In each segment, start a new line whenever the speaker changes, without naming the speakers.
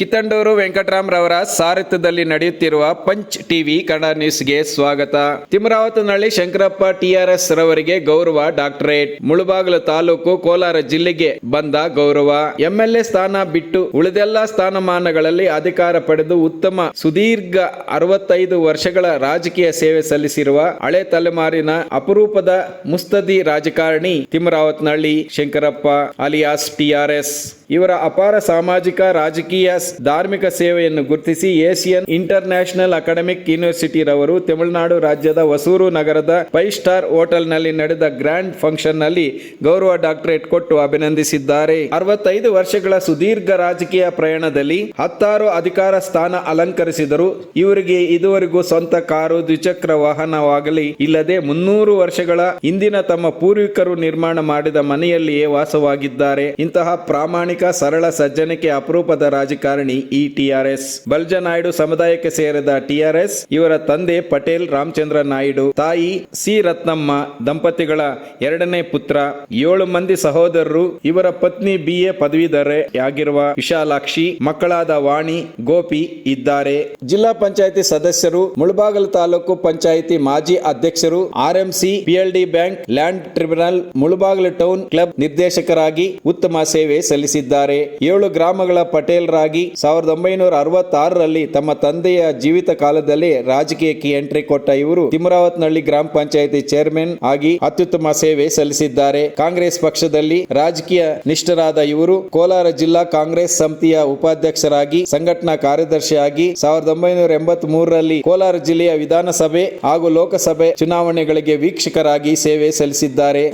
ಕಿತ್ತಂಡೂರು ವೆಂಕಟರಾಮ್ರವರ ಸಾರಥ್ಯದಲ್ಲಿ ನಡೆಯುತ್ತಿರುವ punch TV Kannada ನ್ಯೂಸ್ಗೆ ಸ್ವಾಗತ. ತಿಮರಾವತನಹಳ್ಳಿ ಶಂಕರಪ್ಪ ಟಿಆರ್ಎಸ್ ರವರಿಗೆ ಗೌರವ ಡಾಕ್ಟರೇಟ್. ಮುಳುಬಾಗಿಲು ತಾಲೂಕು ಕೋಲಾರ ಜಿಲ್ಲೆಗೆ ಬಂದ ಗೌರವ. ಎಂಎಲ್ಎ ಸ್ಥಾನ ಬಿಟ್ಟು ಉಳಿದೆಲ್ಲ ಸ್ಥಾನಮಾನಗಳಲ್ಲಿ ಅಧಿಕಾರ ಪಡೆದು ಉತ್ತಮ ಸುದೀರ್ಘ ಅರವತ್ತೈದು ವರ್ಷಗಳ ರಾಜಕೀಯ ಸೇವೆ ಸಲ್ಲಿಸಿರುವ ಹಳೆ ತಲೆಮಾರಿನ ಅಪರೂಪದ ಮುಸ್ತದಿ ರಾಜಕಾರಣಿ ತಿಮರಾವತನಹಳ್ಳಿ ಶಂಕರಪ್ಪ, ಅಲಿಯಾಸ್ ಟಿಆರ್ಎಸ್ ಇವರ ಅಪಾರ ಸಾಮಾಜಿಕ, ರಾಜಕೀಯ ಧಾರ್ಮಿಕ ಸೇವೆಯನ್ನು ಗುರುತಿಸಿ Asian international academic university ರವರು ತಮಿಳುನಾಡು ರಾಜ್ಯದ ಹೊಸೂರು ನಗರದ ಫೈವ್ ಸ್ಟಾರ್ ಹೋಟೆಲ್ನಲ್ಲಿ ನಡೆದ ಗ್ರ್ಯಾಂಡ್ ಫಂಕ್ಷನ್ನಲ್ಲಿ ಗೌರವ ಡಾಕ್ಟರೇಟ್ ಕೊಟ್ಟು ಅಭಿನಂದಿಸಿದ್ದಾರೆ. ಅರವತ್ತೈದು ವರ್ಷಗಳ ಸುದೀರ್ಘ ರಾಜಕೀಯ ಪ್ರಯಾಣದಲ್ಲಿ ಹತ್ತಾರು ಅಧಿಕಾರ ಸ್ಥಾನ ಅಲಂಕರಿಸಿದರು ಇವರಿಗೆ ಇದುವರೆಗೂ ಸ್ವಂತ ಕಾರು, ದ್ವಿಚಕ್ರ ವಾಹನವಾಗಲಿ ಇಲ್ಲದೆ ಮುನ್ನೂರು ವರ್ಷಗಳ ಹಿಂದಿನ ತಮ್ಮ ಪೂರ್ವಿಕರು ನಿರ್ಮಾಣ ಮಾಡಿದ ಮನೆಯಲ್ಲಿಯೇ ವಾಸವಾಗಿದ್ದಾರೆ. ಇಂತಹ ಪ್ರಾಮಾಣಿಕ ಸರಳ ಸಜ್ಜನಿಕೆ ಅಪರೂಪದ ರಾಜಕಾರಣಿ ಈ ಟಿಆರ್ಎಸ್ ಬಲ್ಜ ನಾಯ್ಡು ಸಮುದಾಯಕ್ಕೆ ಸೇರಿದ ಟಿಆರ್ಎಸ್ ಇವರ ತಂದೆ ಪಟೇಲ್ ರಾಮಚಂದ್ರ ನಾಯ್ಡು, ತಾಯಿ ಸಿ ರತ್ನಮ್ಮ, ದಂಪತಿಗಳ ಎರಡನೇ ಪುತ್ರ, ಏಳು ಮಂದಿ ಸಹೋದರರು, ಇವರ ಪತ್ನಿ ಬಿ ಎ ಪದವೀಧರೆಯಾಗಿರುವ ವಿಶಾಲಾಕ್ಷಿ, ಮಕ್ಕಳಾದ ವಾಣಿ, ಗೋಪಿ ಇದ್ದಾರೆ. ಜಿಲ್ಲಾ ಪಂಚಾಯತಿ ಸದಸ್ಯರು, ಮುಳಬಾಗಲು ತಾಲೂಕು ಪಂಚಾಯಿತಿ ಮಾಜಿ ಅಧ್ಯಕ್ಷರು RMC PLD bank, land tribunal, Mulbagal town club ನಿರ್ದೇಶಕರಾಗಿ ಉತ್ತಮ ಸೇವೆ ಸಲ್ಲಿಸಿದ್ದಾರೆ. ತಿಳಿಸಿದ್ದಾರೆ ಏಳು ಗ್ರಾಮಗಳ ಪಟೇಲ್ರಾಗಿ ಸಾವಿರದ ಒಂಬೈನೂರ ಅರವತ್ತಾರರಲ್ಲಿ ತಮ್ಮ ತಂದೆಯ ಜೀವಿತ ಕಾಲದಲ್ಲಿ ರಾಜಕೀಯಕ್ಕೆ ಎಂಟ್ರಿ ಕೊಟ್ಟ ಇವರು ತಿಮರಾವತ್ನಹಳ್ಳಿ ಗ್ರಾಮ ಪಂಚಾಯಿತಿ ಚೇರ್ಮನ್ ಆಗಿ ಅತ್ಯುತ್ತಮ ಸೇವೆ ಸಲ್ಲಿಸಿದ್ದಾರೆ. ಕಾಂಗ್ರೆಸ್ ಪಕ್ಷದಲ್ಲಿ ರಾಜಕೀಯ ನಿಷ್ಠರಾದ ಇವರು ಕೋಲಾರ ಜಿಲ್ಲಾ ಕಾಂಗ್ರೆಸ್ ಸಮಿತಿಯ ಉಪಾಧ್ಯಕ್ಷರಾಗಿ ಸಂಘಟನಾ ಕಾರ್ಯದರ್ಶಿಯಾಗಿ ಸಾವಿರದ ಒಂಬೈನೂರ ಎಂಬತ್ ಮೂರರಲ್ಲಿ ಕೋಲಾರ ಜಿಲ್ಲೆಯ ವಿಧಾನಸಭೆ ಹಾಗೂ ಲೋಕಸಭೆ ಚುನಾವಣೆಗಳಿಗೆ
ವೀಕ್ಷಕರಾಗಿ ಸೇವೆ ಸಲ್ಲಿಸಿದ್ದಾರೆ.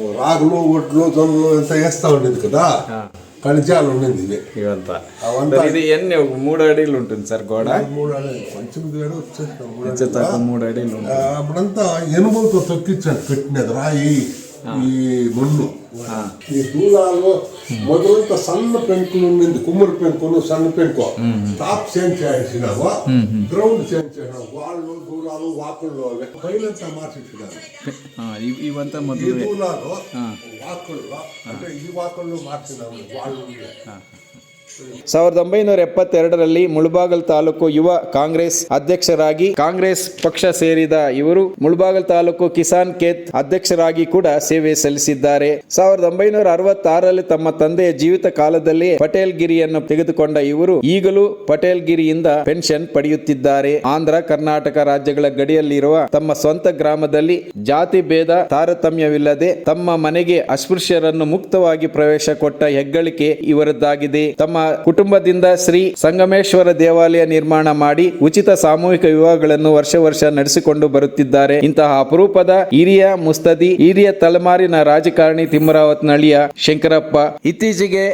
కణిజాలు ఉండింది ఇవే
ఇవంతా. ఇది ఒక మూడు అడీలు ఉంటుంది సార్ గోడ.
మూడు అడీలు. పంచమిది వేలు మూడు
అడీలు?
అప్పుడంతా ఎనుమలతో తొక్కిచ్చాను పెట్టినది. రాయి. ఈ మన్ను ఈ దూలాలు మొదలంతా సన్న పెంకులు ఉండింది కుమ్మరి పెంకులు సన్న పెంకు టాప్ చేంజ్ చేసినావు గ్రౌండ్ చేంజ్ చేసినావు వాళ్ళు దూలాలు వాకుల్లో అవి పైనంతా మార్చేసినారు
ఇవంతా
ఈ
మొదలు
దూలాలు వాకుల్లో అంటే ఈ వాకుల్లో మార్చినాము వాళ్ళు
ಸಾವಿರದ ಒಂಬೈನೂರ ಎಪ್ಪತ್ತೆರಡರಲ್ಲಿ ಮುಳಬಾಗಲ್ ತಾಲೂಕು ಯುವ ಕಾಂಗ್ರೆಸ್ ಅಧ್ಯಕ್ಷರಾಗಿ ಕಾಂಗ್ರೆಸ್ ಪಕ್ಷ ಸೇರಿದ ಇವರು ಮುಳಬಾಗಲ್ ತಾಲೂಕು ಕಿಸಾನ್ ಕೇತ್ ಅಧ್ಯಕ್ಷರಾಗಿ ಕೂಡ ಸೇವೆ ಸಲ್ಲಿಸಿದ್ದಾರೆ. ಸಾವಿರದ ಒಂಬೈನೂರ ಅರವತ್ತಾರರಲ್ಲಿ ತಮ್ಮ ತಂದೆಯ ಜೀವಿತ ಕಾಲದಲ್ಲಿ ಪಟೇಲ್ ಗಿರಿಯನ್ನು ತೆಗೆದುಕೊಂಡ ಇವರು ಈಗಲೂ ಪಟೇಲ್ ಗಿರಿಯಿಂದ ಪೆನ್ಷನ್ ಪಡೆಯುತ್ತಿದ್ದಾರೆ. ಆಂಧ್ರ, ಕರ್ನಾಟಕ ರಾಜ್ಯಗಳ ಗಡಿಯಲ್ಲಿರುವ ತಮ್ಮ ಸ್ವಂತ ಗ್ರಾಮದಲ್ಲಿ ಜಾತಿ ಭೇದ ತಾರತಮ್ಯವಿಲ್ಲದೆ ತಮ್ಮ ಮನೆಗೆ ಅಸ್ಪೃಶ್ಯರನ್ನು ಮುಕ್ತವಾಗಿ ಪ್ರವೇಶ ಕೊಟ್ಟ ಹೆಗ್ಗಳಿಕೆ ಇವರದ್ದಾಗಿದೆ. ತಮ್ಮ ಕುಟುಂಬದಿಂದ ಶ್ರೀ ಸಂಗಮೇಶ್ವರ ದೇವಾಲಯ ನಿರ್ಮಾಣ ಮಾಡಿ ಉಚಿತ ಸಾಮೂಹಿಕ ವಿವಾಹಗಳನ್ನು ವರ್ಷ ವರ್ಷ ನಡೆಸಿಕೊಂಡು ಬರುತ್ತಿದ್ದಾರೆ. ಇಂತಹ ಅಪರೂಪದ ಹಿರಿಯ ಮುಸ್ತದಿ, ಹಿರಿಯ ತಲೆಮಾರಿನ ರಾಜಕಾರಣಿ ತಿಮ್ಮರಾವತ್ನಹಳ್ಳಿಯ ಶಂಕರಪ್ಪ, ಇತ್ತೀಚೆಗೆ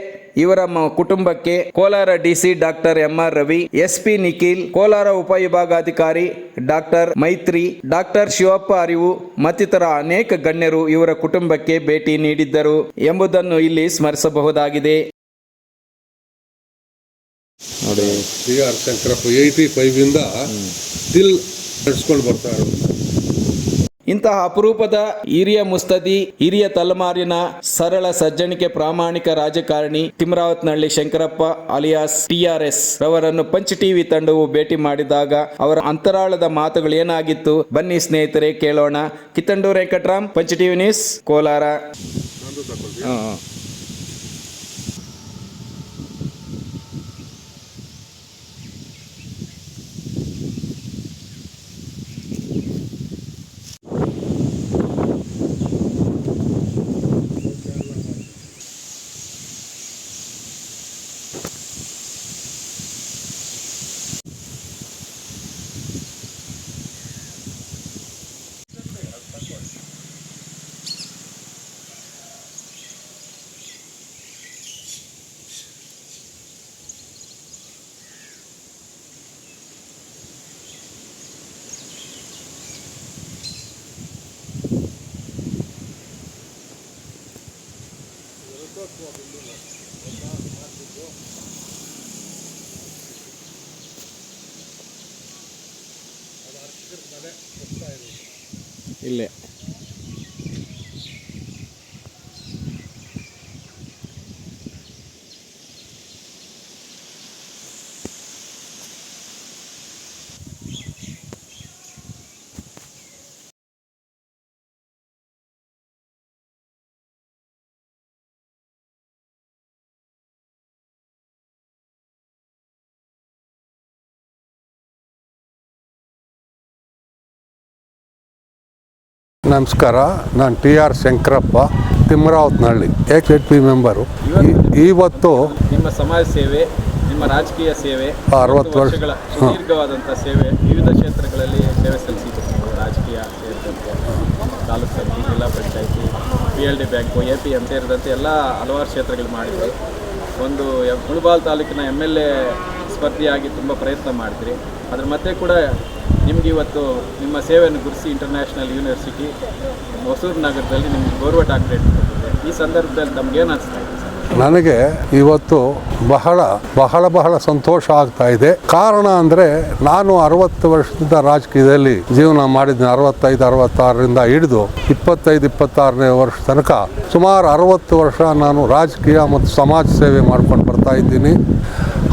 ಇವರ ಕುಟುಂಬಕ್ಕೆ Kolar DC doctor M R Ravi, SP Nikhil, Kolar ಉಪವಿಭಾಗಾಧಿಕಾರಿ ಡಾಕ್ಟರ್ ಮೈತ್ರಿ, ಡಾಕ್ಟರ್ ಶಿವಪ್ಪ ಅರಿವು ಮತ್ತಿತರ ಅನೇಕ ಗಣ್ಯರು ಇವರ ಕುಟುಂಬಕ್ಕೆ ಭೇಟಿ ನೀಡಿದ್ದರು ಎಂಬುದನ್ನು ಇಲ್ಲಿ ಸ್ಮರಿಸಬಹುದಾಗಿದೆ. ನೋಡಿ.
C R Shankarappa eighty five ಇಂದ ಸ್ಟಿಲ್ ನಡ್ಸ್ಕೊಂಡು ಬರ್ತಾ ಇರೋದು.
ಇಂತಹ ಅಪರೂಪದ ಹಿರಿಯ ಮುಸ್ತದಿ ಹಿರಿಯ ತಲೆಮಾರಿನ ಸರಳ ಸಜ್ಜನಿಕೆ ಪ್ರಾಮಾಣಿಕ ರಾಜಕಾರಣಿ ತಿಮ್ರಾವತ್ನಹಳ್ಳಿ ಶಂಕರಪ್ಪ ಅಲಿಯಾಸ್ ಟಿಆರ್ಎಸ್ ರವರನ್ನು ಪಂಚ್ ಟಿವಿ ತಂಡವು ಭೇಟಿ ಮಾಡಿದಾಗ ಅವರ ಅಂತರಾಳದ ಮಾತುಗಳು ಏನಾಗಿತ್ತು? ಬನ್ನಿ ಸ್ನೇಹಿತರೆ ಕೇಳೋಣ. Kittandur Venkataram punch TV news Kolar. ഇല്ല?
ನಮಸ್ಕಾರ ನಾನು T R Shankarappa Timmaravathnahalli H H P member. ಇವತ್ತು
ನಿಮ್ಮ ಸಮಾಜ ಸೇವೆ ನಿಮ್ಮ ರಾಜಕೀಯ ಸೇವೆ
ಅರವತ್ತು ವರ್ಷ.
ವರ್ಷಗಳ ಸುದೀರ್ಘವಾದಂಥ ಸೇವೆ ವಿವಿಧ ಕ್ಷೇತ್ರಗಳಲ್ಲಿ ಸೇವೆ ಸಲ್ಲಿಸಿದ್ದೀರಿ. ನೀವು ರಾಜಕೀಯ ಸೇರಿದಂತೆ ತಾಲೂಕು ಸಮಿತಿ zilla panchayat P L D bank A P M ಸೇರಿದಂತೆ ಎಲ್ಲ ಹಲವಾರು ಕ್ಷೇತ್ರಗಳು ಮಾಡಿದ್ರು. ಒಂದು ಮುಳಬಾಲ್ ತಾಲೂಕಿನ ಎಂ ಎಲ್ ಎ ಸ್ಪರ್ಧಿಯಾಗಿ ತುಂಬ ಪ್ರಯತ್ನ ಮಾಡಿದ್ರಿ. ಅದ್ರ ಮತ್ತೆ ಕೂಡ ನಿಮ್ಗೆ ಇವತ್ತು ನಿಮ್ಮ ಸೇವೆಯನ್ನು ಗುರುಸಿ ಇಂಟರ್ನ್ಯಾಷನಲ್ ಯೂನಿವರ್ಸಿಟಿ ಹೊಸೂರು ನಗರದಲ್ಲಿ ನಿಮಗೆ ಗೌರವ ಡಾಕ್ಟರೇಟ್ ಈ ಸಂದರ್ಭದಲ್ಲಿ ನಮ್ಗೇನು ಅನಿಸ್ತಾ ಇದೆ
ನನಗೆ ಇವತ್ತು ಬಹಳ ಬಹಳ ಬಹಳ ಸಂತೋಷ ಆಗ್ತಾ ಇದೆ. ಕಾರಣ ಅಂದರೆ ನಾನು ಅರವತ್ತು ವರ್ಷದಿಂದ ರಾಜಕೀಯದಲ್ಲಿ ಜೀವನ ಮಾಡಿದ್ದೀನಿ ಅರವತ್ತೈದು, ಅರವತ್ತಾರರಿಂದ ಹಿಡಿದು ಇಪ್ಪತ್ತೈದು, ಇಪ್ಪತ್ತಾರನೇ ವರ್ಷ ತನಕ ಸುಮಾರು ಅರವತ್ತು ವರ್ಷ ನಾನು ರಾಜಕೀಯ ಮತ್ತು ಸಮಾಜ ಸೇವೆ ಮಾಡ್ಕೊಂಡು ಬರ್ತಾ ಇದ್ದೀನಿ.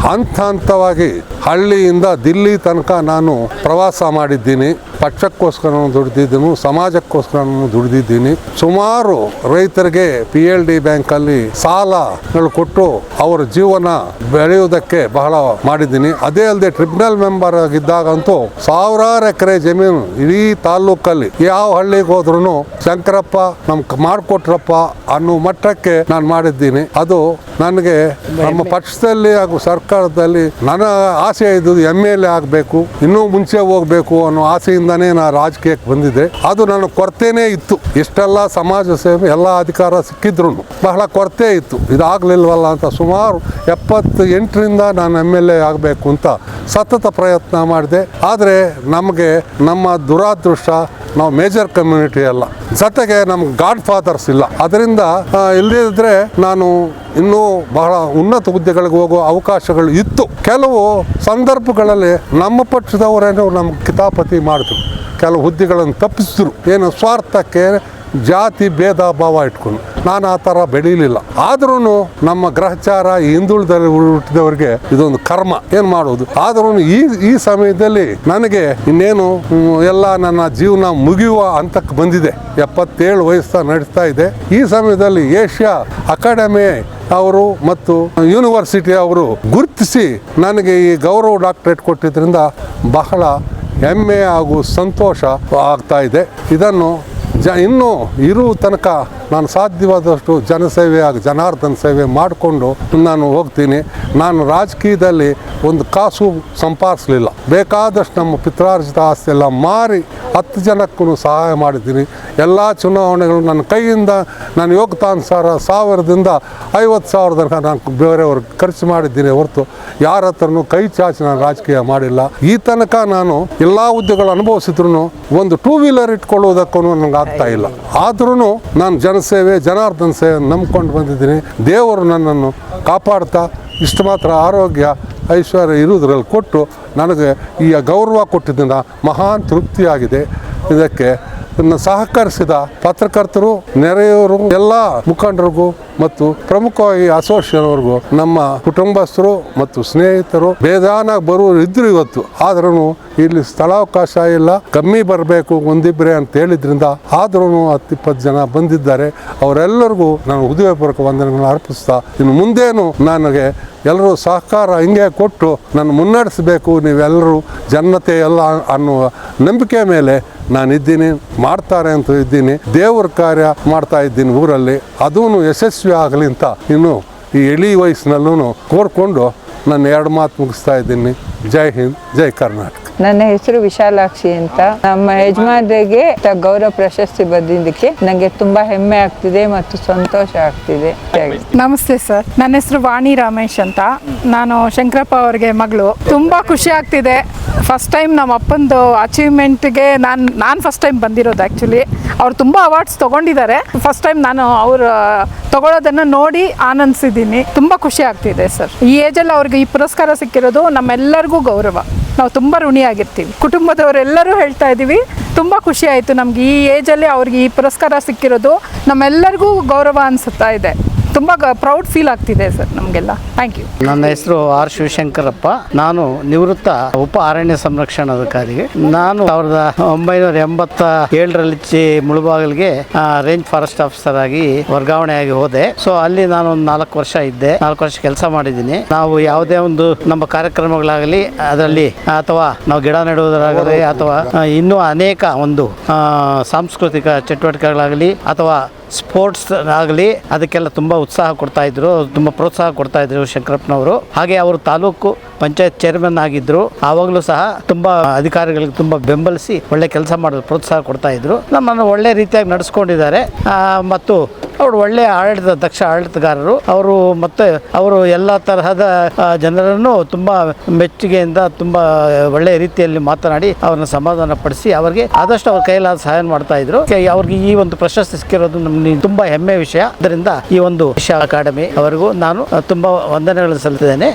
ಹಂತ ಹಂತವಾಗಿ ಹಳ್ಳಿಯಿಂದ ದಿಲ್ಲಿ ತನಕ ನಾನು ಪ್ರವಾಸ ಮಾಡಿದ್ದೀನಿ. ಪಕ್ಷಕ್ಕೋಸ್ಕರ ದುಡಿದಿದ್ದೀನಿ ಸಮಾಜಕ್ಕೋಸ್ಕರ ದುಡಿದಿದ್ದೀನಿ. ಸುಮಾರು ರೈತರಿಗೆ ಪಿ ಎಲ್ ಡಿ ಬ್ಯಾಂಕಲ್ಲಿ ಸಾಲಗಳು ಕೊಟ್ಟು ಅವರ ಜೀವನ ಬೆಳೆಯುವುದಕ್ಕೆ ಬಹಳ ಮಾಡಿದ್ದೀನಿ. ಅದೇ ಅಲ್ಲದೆ ಟ್ರಿಬ್ಯುನಲ್ ಮೆಂಬರ್ ಆಗಿದ್ದಾಗಂತೂ ಸಾವಿರಾರು ಎಕರೆ ಜಮೀನು ಇಡೀ ತಾಲ್ಲೂಕಲ್ಲಿ ಯಾವ ಹಳ್ಳಿಗೆ ಹೋದ್ರು ಶಂಕರಪ್ಪ ನಮ್ಗೆ ಮಾಡಿಕೊಟ್ರಪ್ಪ ಅನ್ನೋ ಮಟ್ಟಕ್ಕೆ ನಾನು ಮಾಡಿದ್ದೀನಿ. ಅದು ನನಗೆ ನಮ್ಮ ಪಕ್ಷದಲ್ಲಿ ಹಾಗೂ ಸರ್ಕಾರದಲ್ಲಿ ನನ್ನ ಆಸೆ ಇದ್ದು ಎಂ ಎಲ್ ಎ ಆಗಬೇಕು ಇನ್ನೂ ಮುಂಚೆ ಹೋಗಬೇಕು ಅನ್ನೋ ಆಸೆಯಿಂದನೇ ನಾ ರಾಜಕೀಯಕ್ಕೆ ಬಂದಿದ್ದೆ. ಅದು ನನ್ನ ಕೊರತೆನೇ ಇತ್ತು. ಇಷ್ಟೆಲ್ಲ ಸಮಾಜ ಸೇವೆ, ಎಲ್ಲ ಅಧಿಕಾರ ಸಿಕ್ಕಿದ್ರು ಬಹಳ ಕೊರತೆ ಇತ್ತು. ಇದಾಗಲಿಲ್ವಲ್ಲ ಅಂತ ಸುಮಾರು ಎಪ್ಪತ್ತು ಎಂಟರಿಂದ ನಾನು ಎಂ ಎಲ್ ಎ ಆಗಬೇಕು ಅಂತ ಸತತ ಪ್ರಯತ್ನ ಮಾಡಿದೆ. ಆದರೆ ನಮಗೆ ನಮ್ಮ ದುರಾದೃಷ್ಟ ನಾವು ಮೇಜರ್ ಕಮ್ಯುನಿಟಿ ಅಲ್ಲ. ಜೊತೆಗೆ ನಮ್ಗೆ ಗಾಡ್ ಫಾದರ್ಸ್ ಇಲ್ಲ. ಅದರಿಂದ ಇಲ್ಲದಿದ್ರೆ ನಾನು ಇನ್ನೂ ಬಹಳ ಉನ್ನತ ಹುದ್ದೆಗಳಿಗೆ ಹೋಗುವ ಅವಕಾಶಗಳು ಇತ್ತು. ಕೆಲವು ಸಂದರ್ಭಗಳಲ್ಲಿ ನಮ್ಮ ಪಕ್ಷದವರೇನೋ ನಮ್ಮ ಕಿತಾಪತಿ ಮಾಡಿದ್ರು. ಕೆಲವು ಹುದ್ದೆಗಳನ್ನು ತಪ್ಪಿಸಿದ್ರು. ಏನು ಸ್ವಾರ್ಥಕ್ಕೆ ಜಾತಿ ಭೇದ ಭಾವ ಇಟ್ಕೊಂಡು. ನಾನು ಆ ಥರ ಬೆಳೀಲಿಲ್ಲ. ಆದ್ರೂ ನಮ್ಮ ಗ್ರಹಚಾರ ಹಿಂದುಳಿದಲ್ಲಿ ಹುಟ್ಟಿದವರಿಗೆ ಇದೊಂದು ಕರ್ಮ. ಏನು ಮಾಡೋದು ಆದ್ರೂ ಈ ಈ ಸಮಯದಲ್ಲಿ ನನಗೆ ಇನ್ನೇನು ಎಲ್ಲ ನನ್ನ ಜೀವನ ಮುಗಿಯುವ ಹಂತಕ್ಕೆ ಬಂದಿದೆ. ಎಪ್ಪತ್ತೇಳು ವಯಸ್ಸ ನಡೀತಾ ಇದೆ. ಈ ಸಮಯದಲ್ಲಿ ಏಷ್ಯಾ ಅಕಾಡೆಮಿ ಅವರು ಮತ್ತು ಯೂನಿವರ್ಸಿಟಿ ಅವರು ಗುರುತಿಸಿ ನನಗೆ ಈ ಗೌರವ ಡಾಕ್ಟರೇಟ್ ಕೊಟ್ಟಿದ್ದರಿಂದ ಬಹಳ ಹೆಮ್ಮೆ ಹಾಗೂ ಸಂತೋಷ ಆಗ್ತಾ ಇದೆ. ಇದನ್ನು ಜ, ಇನ್ನೂ ಇರುವ ತನಕ ನಾನು ಸಾಧ್ಯವಾದಷ್ಟು ಜನಸೇವೆ ಹಾಗೂ ಜನಾರ್ದನ ಸೇವೆ ಮಾಡಿಕೊಂಡು ನಾನು ಹೋಗ್ತೀನಿ. ನಾನು ರಾಜಕೀಯದಲ್ಲಿ ಒಂದು ಕಾಸು ಸಂಪಾದಿಸಲಿಲ್ಲ. ಬೇಕಾದಷ್ಟು ನಮ್ಮ ಪಿತ್ರಾರ್ಜಿತ ಆಸ್ತಿ ಎಲ್ಲ ಮಾರಿ ಹತ್ತು ಜನಕ್ಕೂ ಸಹಾಯ ಮಾಡಿದ್ದೀನಿ. ಎಲ್ಲ ಚುನಾವಣೆಗಳು ನನ್ನ ಕೈಯಿಂದ ನಾನು ಯೋಗ್ಯತಾನುಸಾರ ಸಾವಿರದಿಂದ ಐವತ್ತು ಸಾವಿರ ನಾನು ಬೇರೆಯವ್ರಿಗೆ ಖರ್ಚು ಮಾಡಿದ್ದೀನಿ ಹೊರತು ಯಾರ ಹತ್ರನೂ ಕೈ ಚಾಚಿ ನಾನು ರಾಜಕೀಯ ಮಾಡಿಲ್ಲ. ಈ ತನಕ ನಾನು ಎಲ್ಲ ಹುದ್ದೆಗಳು ಅನುಭವಿಸಿದ್ರು ಒಂದು ಟೂ ವೀಲರ್ ಇಟ್ಕೊಳ್ಳುವುದಕ್ಕೂ ನನಗೆ ಆಗ್ತಾ ಇಲ್ಲ. ಆದ್ರೂ ನಾನು ಜನಸೇವೆ, ಜನಾರ್ದನ ಸೇವೆ ನಂಬ್ಕೊಂಡು ಬಂದಿದ್ದೀನಿ. ದೇವರು ನನ್ನನ್ನು ಕಾಪಾಡ್ತಾ ಇಷ್ಟು ಮಾತ್ರ ಆರೋಗ್ಯ, ಐಶ್ವರ್ಯ ಇರುವುದರಲ್ಲಿ ಕೊಟ್ಟು ನನಗೆ ಈ ಗೌರವ ಕೊಟ್ಟಿದ್ದನ್ನು ಮಹಾನ್ ತೃಪ್ತಿಯಾಗಿದೆ. ಇದಕ್ಕೆ ಸಹಕರಿಸಿದ ಪತ್ರಕರ್ತರು, ನೆರೆಯವರು, ಎಲ್ಲ ಮುಖಂಡರಿಗೂ ಮತ್ತು ಪ್ರಮುಖವಾಗಿ ಅಸೋಸಿಯನ್ವರೆಗೂ ನಮ್ಮ ಕುಟುಂಬಸ್ಥರು ಮತ್ತು ಸ್ನೇಹಿತರು ಬೇದಾನ ಬರುವರು ಇದ್ರು ಇವತ್ತು. ಆದ್ರೂ ಇಲ್ಲಿ ಸ್ಥಳಾವಕಾಶ ಇಲ್ಲ, ಕಮ್ಮಿ ಬರಬೇಕು ಒಂದಿಬ್ಬರೇ ಅಂತ ಹೇಳಿದ್ರಿಂದ ಆದ್ರೂ ಹತ್ತಿಪ್ಪತ್ತು ಜನ ಬಂದಿದ್ದಾರೆ. ಅವರೆಲ್ಲರಿಗೂ ನಾನು ಹೃದಯಪೂರ್ವಕ ವಂದನೆಗಳನ್ನು ಅರ್ಪಿಸ್ತಾ ಇನ್ನು ಮುಂದೇನು ನನಗೆ ಎಲ್ಲರೂ ಸಹಕಾರ ಹಿಂಗೆ ಕೊಟ್ಟು ನಾನು ಮುನ್ನಡೆಸಬೇಕು, ನೀವೆಲ್ಲರೂ ಜನತೆ ಎಲ್ಲ ಅನ್ನುವ ನಂಬಿಕೆ ಮೇಲೆ ನಾನು ಇದ್ದೀನಿ ಮಾಡ್ತಾರೆ ಅಂತ ಇದ್ದೀನಿ, ದೇವ್ರ ಕಾರ್ಯ ಮಾಡ್ತಾ ಇದ್ದೀನಿ ಊರಲ್ಲಿ. ಅದೂ ಯಶಸ್ವಿ ಆಗಲಿ ಅಂತ ಇನ್ನು ಈ ಎಳಿ ವಯಸ್ಸಿನಲ್ಲೂ ಕೋರ್ಕೊಂಡು ನಾನು ಎರಡು ಮಾತು ಮುಗಿಸ್ತಾ ಇದ್ದೀನಿ. ಜೈ ಹಿಂದ್, ಜೈ ಕರ್ನಾಟಕ.
ನನ್ನ ಹೆಸರು ವಿಶಾಲಾಕ್ಷಿ ಅಂತ. ನಮ್ಮ ಯಜಮಾನರಿಗೆ ಗೌರವ ಪ್ರಶಸ್ತಿ ಬಂದಿದ್ದಕ್ಕೆ ನನಗೆ ತುಂಬಾ ಹೆಮ್ಮೆ ಆಗ್ತಿದೆ ಮತ್ತು ಸಂತೋಷ ಆಗ್ತಿದೆ.
ನಮಸ್ತೆ ಸರ್. ನನ್ನ ಹೆಸರು ವಾಣಿ ರಮೇಶ್ ಅಂತ. ನಾನು ಶಂಕರಪ್ಪ ಅವ್ರಿಗೆ ಮಗಳು. ತುಂಬಾ ಖುಷಿ ಆಗ್ತಿದೆ. ಫಸ್ಟ್ ಟೈಮ್ ನಮ್ಮ ಅಪ್ಪಂದು ಅಚೀವ್ಮೆಂಟ್ಗೆ ನಾನು ನಾನು ಫಸ್ಟ್ ಟೈಮ್ ಬಂದಿರೋದು ಆ್ಯಕ್ಚುಲಿ ಅವ್ರು ತುಂಬ ಅವಾರ್ಡ್ಸ್ ತೊಗೊಂಡಿದ್ದಾರೆ. ಫಸ್ಟ್ ಟೈಮ್ ನಾನು ಅವರು ತಗೊಳ್ಳೋದನ್ನು ನೋಡಿ ಆನಂದಿಸಿದ್ದೀನಿ. ತುಂಬ ಖುಷಿ ಆಗ್ತಿದೆ ಸರ್. ಈ ಏಜಲ್ಲಿ ಅವ್ರಿಗೆ ಈ ಪುರಸ್ಕಾರ ಸಿಕ್ಕಿರೋದು ನಮ್ಮೆಲ್ಲರಿಗೂ ಗೌರವ. ನಾವು ತುಂಬ ಋಣಿಯಾಗಿರ್ತೀವಿ. ಕುಟುಂಬದವರೆಲ್ಲರೂ ಹೇಳ್ತಾ ಇದ್ದೀವಿ, ತುಂಬ ಖುಷಿ ಆಯಿತು ನಮಗೆ ಈ ಏಜಲ್ಲಿ ಅವ್ರಿಗೆ ಈ ಪುರಸ್ಕಾರ ಸಿಕ್ಕಿರೋದು. ನಮ್ಮೆಲ್ಲರಿಗೂ ಗೌರವ ಅನಿಸುತ್ತಾ ಇದೆ. ತುಂಬ ಪ್ರೌಡ್ ಫೀಲ್ ಆಗ್ತಿದೆ ಸರ್ ನಮಗೆಲ್ಲ. ಥ್ಯಾಂಕ್ ಯು
ನನ್ನ ಹೆಸರು ಆರ್ ಶಿವಶಂಕರಪ್ಪ. ನಾನು ನಿವೃತ್ತ ಉಪ ಅರಣ್ಯ ಸಂರಕ್ಷಣಾಧಿಕಾರಿ ನಾನು ಸಾವಿರದ ಒಂಬೈನೂರ ಎಂಬತ್ತ ಏಳರಲ್ಲಿ ಮುಳುಬಾಗಿಲಿಗೆ ರೇಂಜ್ ಫಾರೆಸ್ಟ್ ಆಫೀಸರ್ ಆಗಿ ವರ್ಗಾವಣೆಯಾಗಿ ಹೋದೆ. ಸೊ ಅಲ್ಲಿ ನಾನು ಒಂದು ನಾಲ್ಕು ವರ್ಷ ಇದ್ದೆ. ನಾಲ್ಕು ವರ್ಷ ಕೆಲಸ ಮಾಡಿದ್ದೀನಿ. ನಾವು ಯಾವುದೇ ಒಂದು ನಮ್ಮ ಕಾರ್ಯಕ್ರಮಗಳಾಗಲಿ, ಅದರಲ್ಲಿ ಅಥವಾ ನಾವು ಗಿಡ ನೆಡುವುದರಾಗಲಿ, ಅಥವಾ ಇನ್ನೂ ಅನೇಕ ಒಂದು ಸಾಂಸ್ಕೃತಿಕ ಚಟುವಟಿಕೆಗಳಾಗಲಿ, ಅಥವಾ ಸ್ಪೋರ್ಟ್ಸ್ ಆಗಲಿ ಅದಕ್ಕೆಲ್ಲ ತುಂಬ ಉತ್ಸಾಹ ಕೊಡ್ತಾಯಿದ್ರು ತುಂಬ ಪ್ರೋತ್ಸಾಹ ಕೊಡ್ತಾಯಿದ್ರು ಶಂಕರಪ್ಪನವರು. ಹಾಗೆ ಅವರು ತಾಲೂಕು ಪಂಚಾಯತ್ ಚೇರ್ಮನ್ ಆಗಿದ್ರು. ಆವಾಗಲೂ ಸಹ ತುಂಬ ಅಧಿಕಾರಿಗಳಿಗೆ ತುಂಬ ಬೆಂಬಲಿಸಿ ಒಳ್ಳೆ ಕೆಲಸ ಮಾಡಲು ಪ್ರೋತ್ಸಾಹ ಕೊಡ್ತಾಯಿದ್ರು ನಮ್ಮನ್ನು ಒಳ್ಳೆ ರೀತಿಯಾಗಿ ನಡೆಸ್ಕೊಂಡಿದ್ದಾರೆ. ಮತ್ತು ಅವರು ಒಳ್ಳೆಯ ಆಡಳಿತ, ದಕ್ಷ ಆಡಳಿತಗಾರರು. ಅವರು ಮತ್ತೆ ಅವರು ಎಲ್ಲ ತರಹದ ಜನರನ್ನು ತುಂಬ ಮೆಚ್ಚುಗೆಯಿಂದ ತುಂಬ ಒಳ್ಳೆಯ ರೀತಿಯಲ್ಲಿ ಮಾತನಾಡಿ ಅವರನ್ನು ಸಮಾಧಾನ ಪಡಿಸಿ ಅವರಿಗೆ ಆದಷ್ಟು ಅವ್ರ ಕೈಲಾದ ಸಹಾಯ ಮಾಡ್ತಾ ಇದ್ರು. ಅವ್ರಿಗೆ ಈ ಒಂದು ಪ್ರಶಸ್ತಿ ಸಿಕ್ಕಿರೋದು ನಮ್ಗೆ ತುಂಬಾ ಹೆಮ್ಮೆ ವಿಷಯ. ಅದರಿಂದ ಈ ಒಂದು ವಿಷಯ ಅಕಾಡೆಮಿ ಅವರಿಗೂ ನಾನು ತುಂಬಾ ವಂದನೆಗಳನ್ನು ಸಲ್ಲಿಸಿದ್ದೇನೆ.